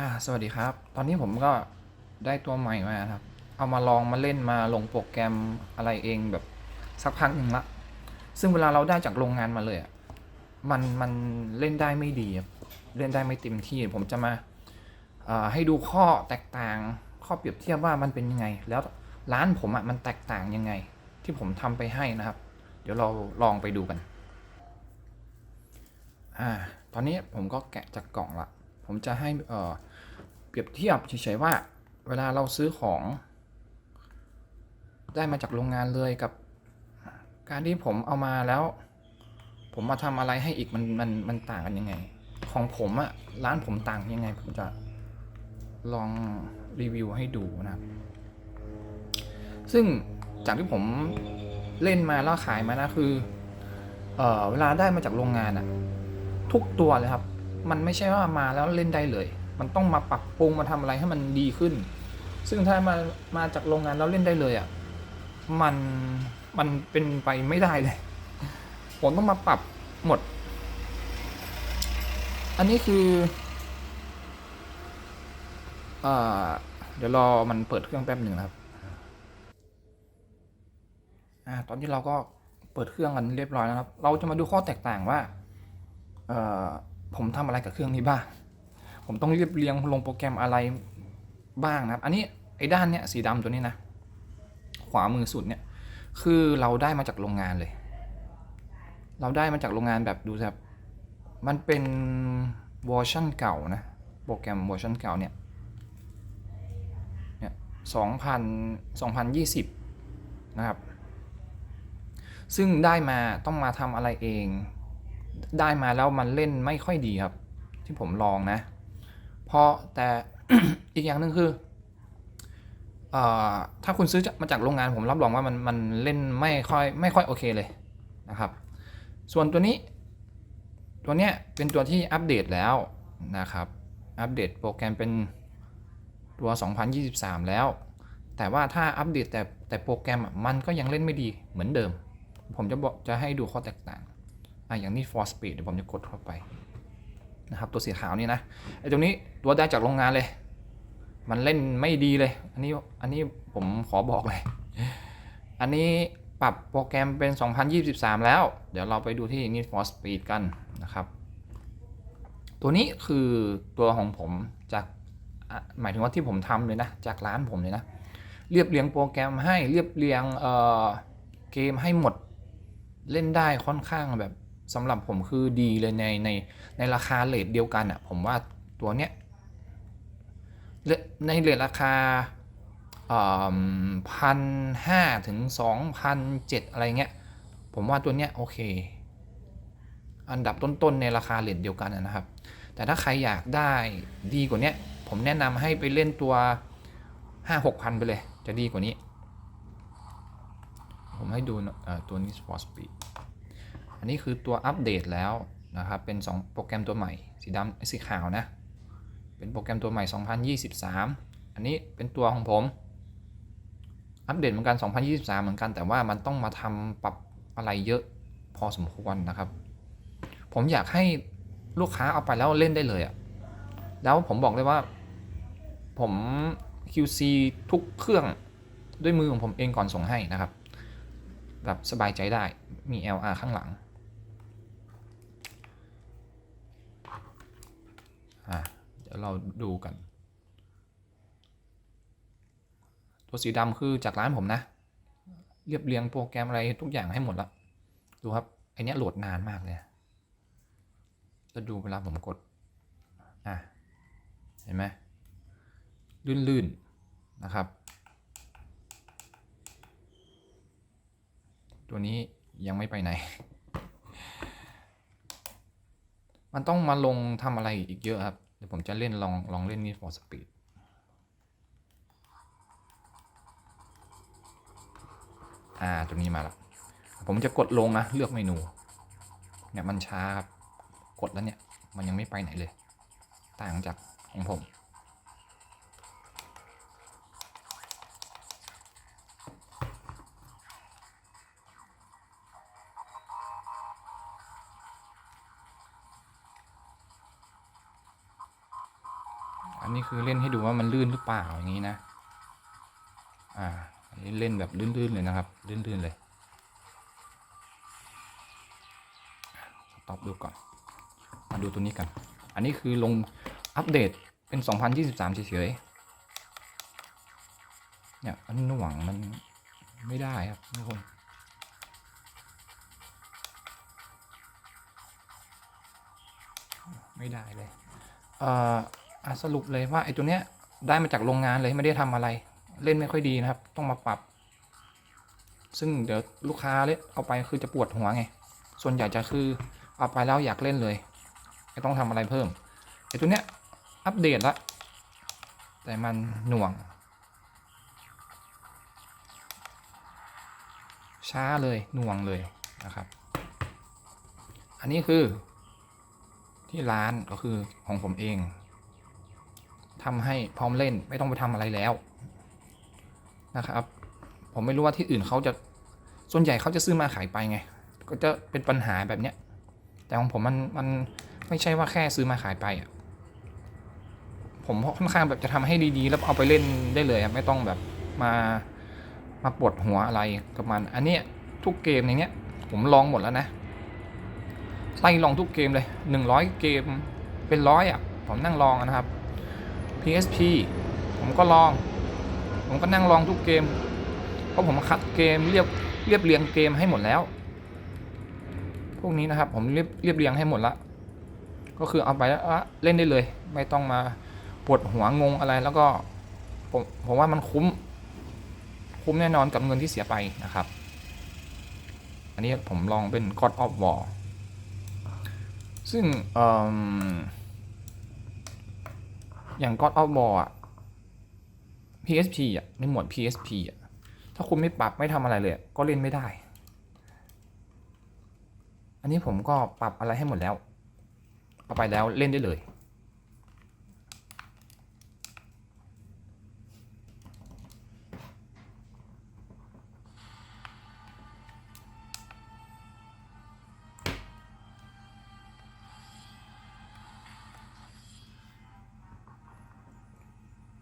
อ่าสวัสดีครับ ตอนนี้ผมก็ได้ตัวใหม่มาครับ เอามาลองมาเล่นมาลงโปรแกรมอะไรเองแบบสักพักหนึ่งละ ซึ่งเวลาเราได้จากโรงงานมาเลยอะ มันมันเล่นได้ไม่ดีเล่นได้ไม่เต็มที่ ผมจะมาให้ดูข้อแตกต่างข้อเปรียบเทียบว่ามันเป็นยังไง แล้วร้านผมอะมันแตกต่างยังไง ที่ผมทำไปให้นะครับ เดี๋ยวเราลองไปดูกัน อ่า ตอนนี้ผมก็แกะจากกล่องละ ผมจะให้เอ่อ รียบเทียบเฉยๆว่า เวลาเราซื้อของ ได้มาจากโรงงานเลยกับ การที่ผมเอามาแล้ว ผมมาทำอะไรให้อีกมันมันมันต่างกันยังไง ของผมอะร้านผมต่างยังไง ผมจะลองรีวิวให้ดูนะครับ ซึ่งจากที่ผมเล่นมาแล้วขายมานะคือเออเวลาได้มาจากโรงงานอะทุกตัวเลยครับ มันไม่ใช่ว่ามาแล้วเล่นได้เลย มันต้องมาปรับปรุงมาทำอะไรให้มันดีขึ้น ซึ่งถ้ามามาจากโรงงานแล้วเล่นได้เลยอะ่ะมันมันเป็นไปไม่ได้เลย ผมต้องมาปรับหมด อันนี้คือเอเดี๋ยวรอมันเปิดเครื่องแป๊บหนึ่งนะครับอ่าตอนที่เราก็เปิดเครื่องกันเรียบร้อยแล้วครับ เราจะมาดูข้อแตกต่างว่า เออผมทำอะไรกับเครื่องนี้บ้าง ผมต้องเรียบเรียงลงโปรแกรมอะไรบ้างนะครับ อันนี้ไอ้ด้านเนี้ยสีดำตัวนี้นะ ขวามือสุดเนี่ยคือเราได้มาจากโรงงานเลย เราได้มาจากโรงงานแบบดูแบบมันเป็นเวอร์ชันเก่านะโปรแกรมเวอร์ชันเก่าเนี่ยเนี่ยสองพันสองพันยี่สิบนะครับ ซึ่งได้มาต้องมาทำอะไรเอง ได้มาแล้วมันเล่นไม่ค่อยดีครับ ที่ผมลองนะ พราะแต่อีกอย่างหนึ่งคืออถ้าคุณซื้อมาจากโรงงานผมรับรองว่ามันมันเล่นไม่ค่อยไม่ค่อยโอเคเลยนะครับ ส่วนตัวนี้ ตัวเนี้ยเป็นตัวที่อัปเดตแล้วนะครับ อัปเดตโปรแกรมเป็นตัว 2023 แล้ว แต่ว่าถ้าอัปเดตแต่แต่โปรแกรมมันก็ยังเล่นไม่ดีเหมือนเดิม ผมจะบอกจะให้ดูข้อแตกต่างอะอย่างนี้ for speed เดี๋ยวผมจะกดเข้าไป นะครับตัวสีขาวนี่นะไอ้ตรงนี้ตัวได้จากโรงงานเลย มันเล่นไม่ดีเลย อันนี้อันนี้ผมขอบอกเลย อันนี้ปรับโปรแกรมเป็น 2023 แล้ว เดี๋ยวเราไปดูที่ Need for Speed กันนะครับ ตัวนี้คือตัวของผมจากหมายถึงว่าที่ผมทำเลยนะ จากร้านผมเลยนะ เรียบเรียงโปรแกรมให้เรียบเรียงเออเกมให้หมดเล่นได้ค่อนข้างแบบ สำหรับผมคือดีเลยในในในราคาเลทเดียวกันอะผมว่าตัวเนี้ยในเลทราคาพันห้าถึงสองพันเจ็ดอะไรเงี้ย ผมว่าตัวเนี้ยโอเค อันดับต้นๆในราคาเลทเดียวกันนะครับ แต่ถ้าใครอยากได้ดีกว่านี้ผมแนะนำให้ไปเล่นตัวห้าหกพันไปเลย จะดีกว่านี้ ผมให้ดูตัวนี้ for speed อันนี้คือตัวอัปเดตแล้วนะครับเป็น 2 โปรแกรมตัวใหม่ สีดำสีขาวนะ เป็นโปรแกรมตัวใหม่ 2023 อันนี้เป็นตัวของผม อัปเดตเหมือนกัน 2023 เหมือนกันแต่ว่ามันต้องมาทำปรับอะไรเยอะพอสมควรนะครับ ผมอยากให้ลูกค้าเอาไปแล้วเล่นได้เลยอะแล้วผมบอกเลยว่าผม QC ทุกเครื่องด้วยมือของผมเองก่อนส่งให้นะครับ แบบสบายใจได้มี LR ข้างหลัง อะ เดี๋ ยวเราดูกัน ตัวสีดำคือจากร้านผมนะ เรียบเรียงโปรแกรมอะไรทุกอย่างให้หมดแล้วดูครับไอเนี้ยโหลดนานมากเลยจะดูเวลาผมกดอะเห็นไหมลื่นๆนะครับ ตัวนี้ยังไม่ไปไหน มันต้องมาลงทำอะไรอีกเยอะครับ เดี๋ยวผมจะเล่นลองลองเล่นนี่ for speed อ่าตัวนี้มาละผมจะกดลงนะ เลือกเมนู เนี่ยมันช้าครับ กดแล้วเนี่ย มันยังไม่ไปไหนเลย ต่างจากของผม อันนี้คือเล่นให้ดูว่ามันลื่นหรือเปล่าอย่างนี้นะ อ่าอันนี้เล่นแบบลื่นๆเลยนะครับ ลื่นๆเลยสต็อปดูก่อน มาดูตัวนี้กัน อันนี้คือลงอัปเดตเป็น 2023เฉยๆเนี่ยมันหน่วงมันไม่ได้ครับทุกคนไม่ได้เลย เอ่อ สรุปเลยว่าไอ้ตัวเนี้ยได้มาจากโรงงานเลยไม่ได้ทำอะไร เล่นไม่ค่อยดีนะครับ ต้องมาปรับ ซึ่งเดี๋ยวลูกค้าเล่นเอาไปคือจะปวดหัวไง ส่วนใหญ่จะคือเอาไปแล้วอยากเล่นเลย ไม่ต้องทำอะไรเพิ่มไอ้ตัวเนี้ยอัปเดตละแต่มันหน่วง ช้าเลยหน่วงเลยนะครับ อันนี้คือที่ร้านก็คือของผมเอง ทำให้พร้อมเล่นไม่ต้องไปทำอะไรแล้วนะครับ ผมไม่รู้ว่าที่อื่นเขาจะส่วนใหญ่เขาจะซื้อมาขายไปไง ก็จะเป็นปัญหาแบบเนี้ย แต่ของผมมันมันไม่ใช่ว่าแค่ซื้อมาขายไปอะผมค่อนข้างแบบจะทำให้ดีๆ แล้วเอาไปเล่นได้เลยไม่ต้องแบบมามาปวดหัวอะไรกับมัน อันเนี้ยทุกเกมอย่างเงี้ย ผมลองหมดแล้วนะไล่ลองทุกเกมเลย100เกมเป็นร้อยอะผมนั่งลองนะครับ PSP ผมก็ลอง ผมก็นั่งลองทุกเกม เพราะผมคัดเกมเรียบเรียบเรียงเกมให้หมดแล้ว พวกนี้นะครับผมเรียบเรียบเรียงให้หมดละ ก็คือเอาไปแล้วเล่นได้เลย ไม่ต้องมาปวดหัวงงอะไรแล้วก็ผมผมว่ามันคุ้ม คุ้มแน่นอนกับเงินที่เสียไปนะครับ อันนี้ผมลองเป็น God of War ซึ่งเอย่าง God of War อะ PSP อะในหมวด PSP อะถ้าคุณไม่ปรับไม่ทำอะไรเลยก็เล่นไม่ได้ อันนี้ผมก็ปรับอะไรให้หมดแล้ว เอาไปแล้วเล่นได้เลย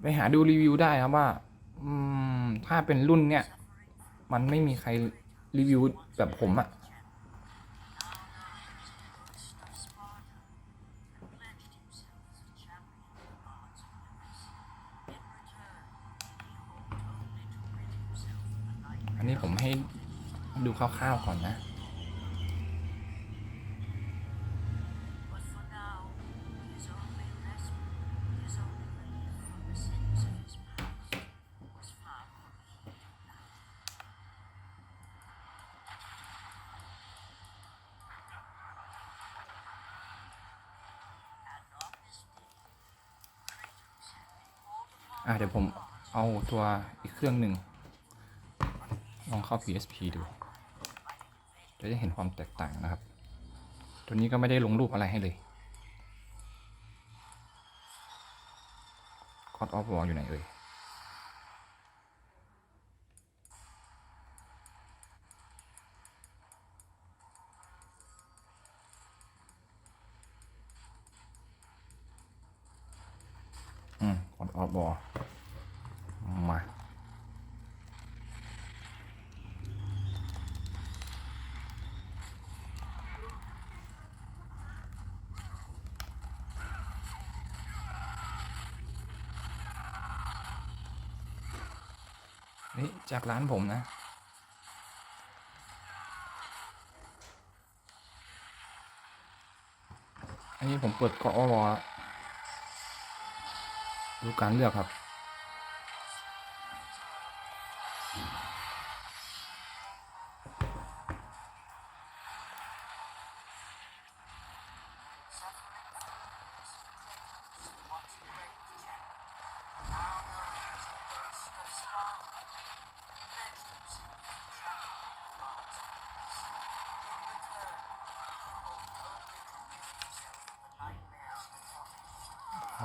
ไปหาดูรีวิวได้ครับว่า อืม ถ้าเป็นรุ่นเนี้ยมันไม่มีใครรีวิวแบบผมอะอันนี้ผมให้ดูคร่าวๆก่อนนะ อะเดี๋ยวผมเอาตัวอีกเครื่องหนึ่งลองเข้า PSP ดูจะได้เห็นความแตกต่างนะครับ ตัวนี้ก็ไม่ได้ลงรูปอะไรให้เลย God of War อยู่ไหนเอ่ยอืม God of War มานี่จากร้านผมนะ อันนี้ผมเปิดกอว ดูการเลือกครับ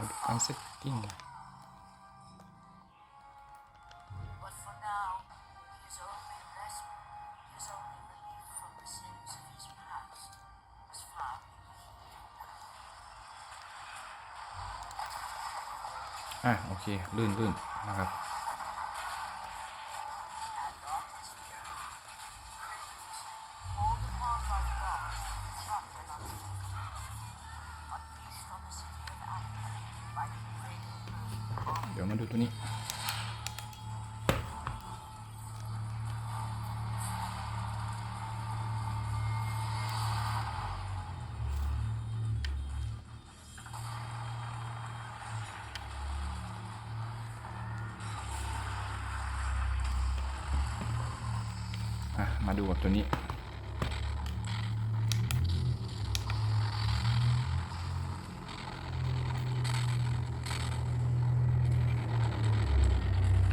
ก I'm ซ็ตติ้ง อะโอเคลื่นลื่นนะครับเดี๋ยวมาดูตัวนี้ มาดูกับตัวนี้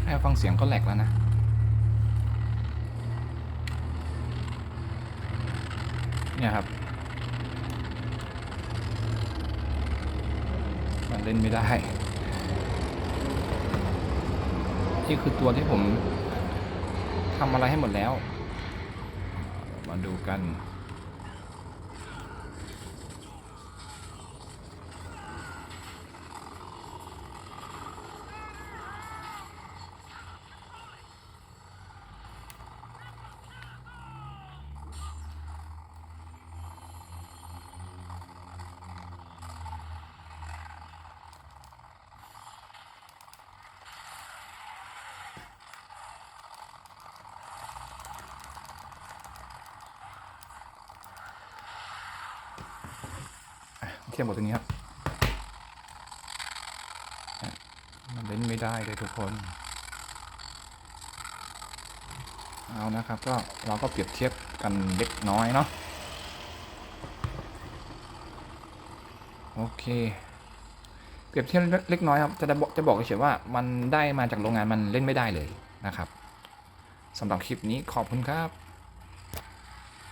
แค่ฟังเสียงก็แหลกแล้วนะเนี่ยครับ มันเล่นไม่ได้ นี่คือตัวที่ผมทำอะไรให้หมดแล้ว มาดูกัน อะ เทียบกับตัวนี้ครับมันเล่นไม่ได้เลยทุกคน เอานะครับก็เราก็เปรียบเทียบกันเล็กน้อยเนาะโอเค เปรียบเทียบเล็กน้อยครับ จะบอกจะบอกเฉยว่ามันได้มาจากโรงงานมันเล่นไม่ได้เลยนะครับสำหรับคลิปนี้ขอบคุณครับ